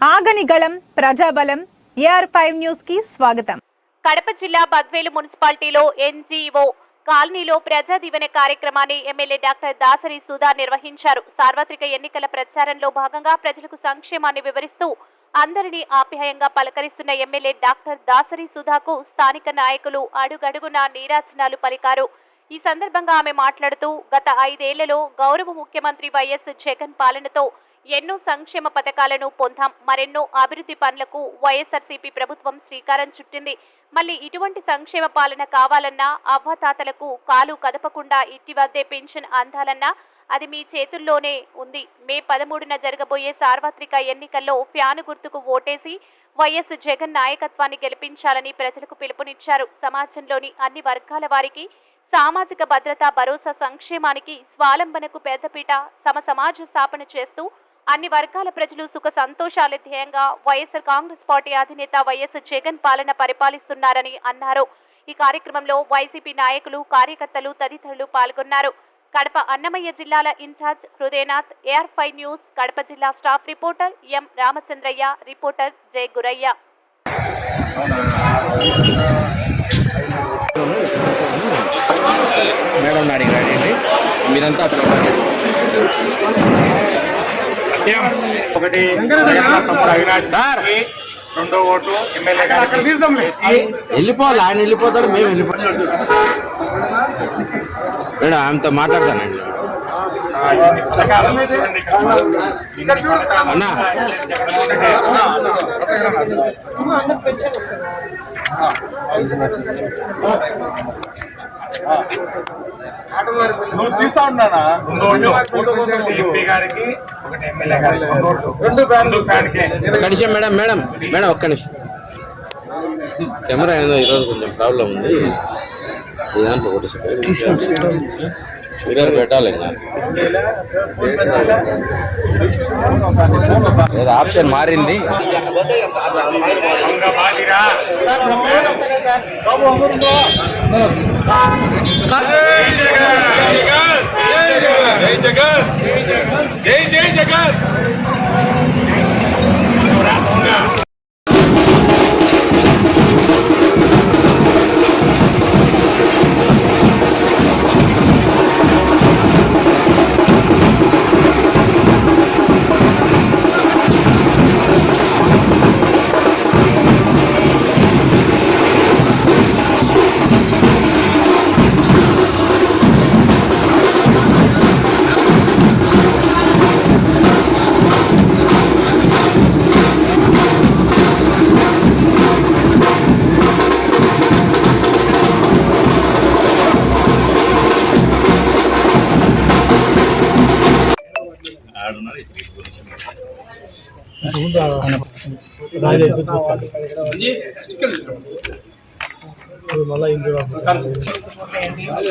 ఆగని గళం ప్రజాబలం AR five న్యూస్కి స్వాగతం. కడప జిల్లా బద్వేలు మున్సిపాలిటీలో ఎన్జీఓ కాలనీలో ప్రజా దీవెన కార్యక్రమాన్ని ఎమ్మెల్యే డాక్టర్ దాసరి సుధా నిర్వహించారు. సార్వత్రిక ఎన్నికల ప్రచారంలో భాగంగా ప్రజలకు సంక్షేమాన్ని వివరిస్తూ అందరినీ ఆప్యాయంగా పలకరిస్తున్న ఎమ్మెల్యే డాక్టర్ దాసరి సుధాకు స్థానిక నాయకులు అడుగడుగునా నీరాజనాలు పలికారు. ఈ సందర్భంగా ఆమె మాట్లాడుతూ గత ఐదేళ్ళలో గౌరవ ముఖ్యమంత్రి వైఎస్ జగన్ పాలనతో ఎన్నో సంక్షేమ పథకాలను పొందాం మరెన్నో అభివృద్ధి పనులకు వైఎస్ఆర్సీపీ ప్రభుత్వం శ్రీకారం చుట్టింది. మళ్ళీ ఇటువంటి సంక్షేమ పాలన కావాలన్నా అవ్వతాతలకు కాలు కదపకుండా ఇట్టి వద్దే పెన్షన్ అందాలన్నా అది మీ చేతుల్లోనే ఉంది. మే పదమూడున జరగబోయే సార్వత్రిక ఎన్నికల్లో ఫ్యాను గుర్తుకు ఓటేసి వైఎస్ జగన్ నాయకత్వాన్ని గెలిపించాలని ప్రజలకు పిలుపునిచ్చారు. సమాజంలోని అన్ని వర్గాల వారికి సామాజిక భద్రత భరోసా సంక్షేమానికి స్వాలంబనకు పెద్దపీట సమ సమాజ స్థాపన చేస్తూ అన్ని వర్గాల ప్రజలు సుఖ సంతోషాల ధ్యేయంగా వైఎస్ఆర్ కాంగ్రెస్ పార్టీ అధినేత వైఎస్ జగన్ పాలన పరిపాలిస్తున్నారని అన్నారు. ఈ కార్యక్రమంలో వైసీపీ నాయకులు కార్యకర్తలు తదితరులు పాల్గొన్నారు. కడప అన్నమయ్య జిల్లాల incharge Hrudayanath AR five news Kadapa జిల్లా staff reporter M Ramachandraiah reporter Jaya Guraiah. Madam అడిగి అతను ఒకటి అవినాష్ గారికి రెండో ఓటు ఎమ్మెల్యే వెళ్ళిపోవాలి ఆయన వెళ్ళిపోతాడు మేము వెళ్ళిపోతాం. మేడం ఆమెతో మాట్లాడతానండి అన్నా. నువ్వు తీసా ఉన్నానా ఎంపీ గారికి ఒకటి ఎమ్మెల్యే గారికి రెండు మేడం మేడం మేడం ఒక్క నిమిషం కెమెరా ఏదో ఈరోజు కొంచెం ప్రాబ్లం ఉంది ఈ దాంట్లో ఒకటి పెట్టాలి. ఏదో ఆప్షన్ మారింది ఇంకా బాగిరా జై జై జగన్!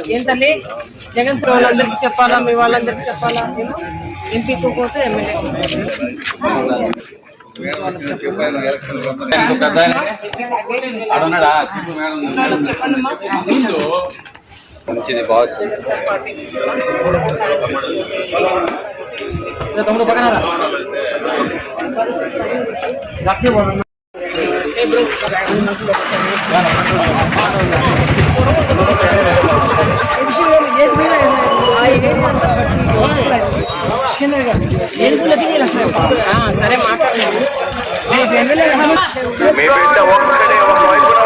ఏం తల్లి? జగన్ సార్ వాళ్ళందరికీ చెప్పాలా? మీ వాళ్ళందరికీ చెప్పాలా? ఎంపీకి పోతే ఎమ్మెల్యే మంచిది బాగుంది సరే మాట్లాడలేదు మీ బిడ్డ ఒక్కడే ఒక వైపున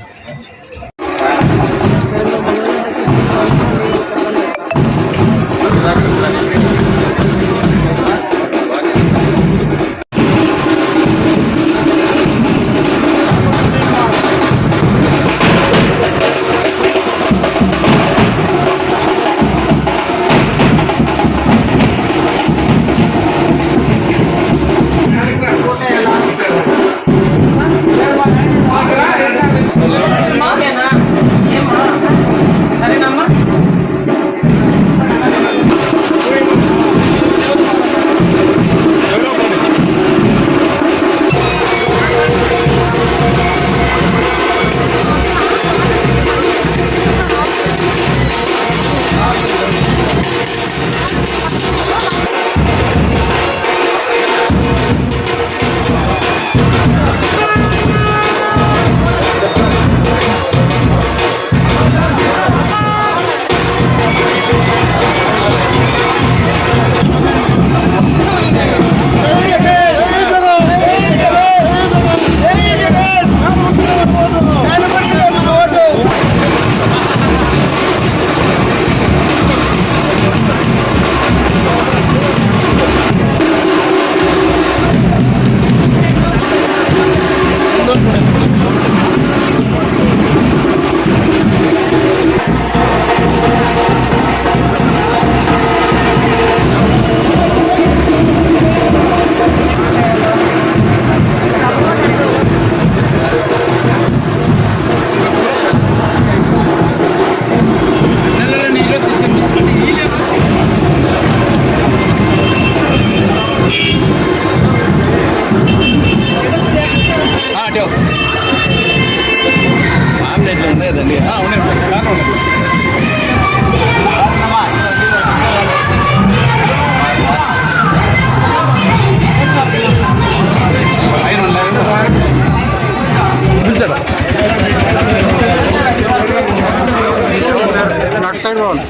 సైడ్ పోవాలి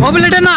మొబైల్ ఎటన్నా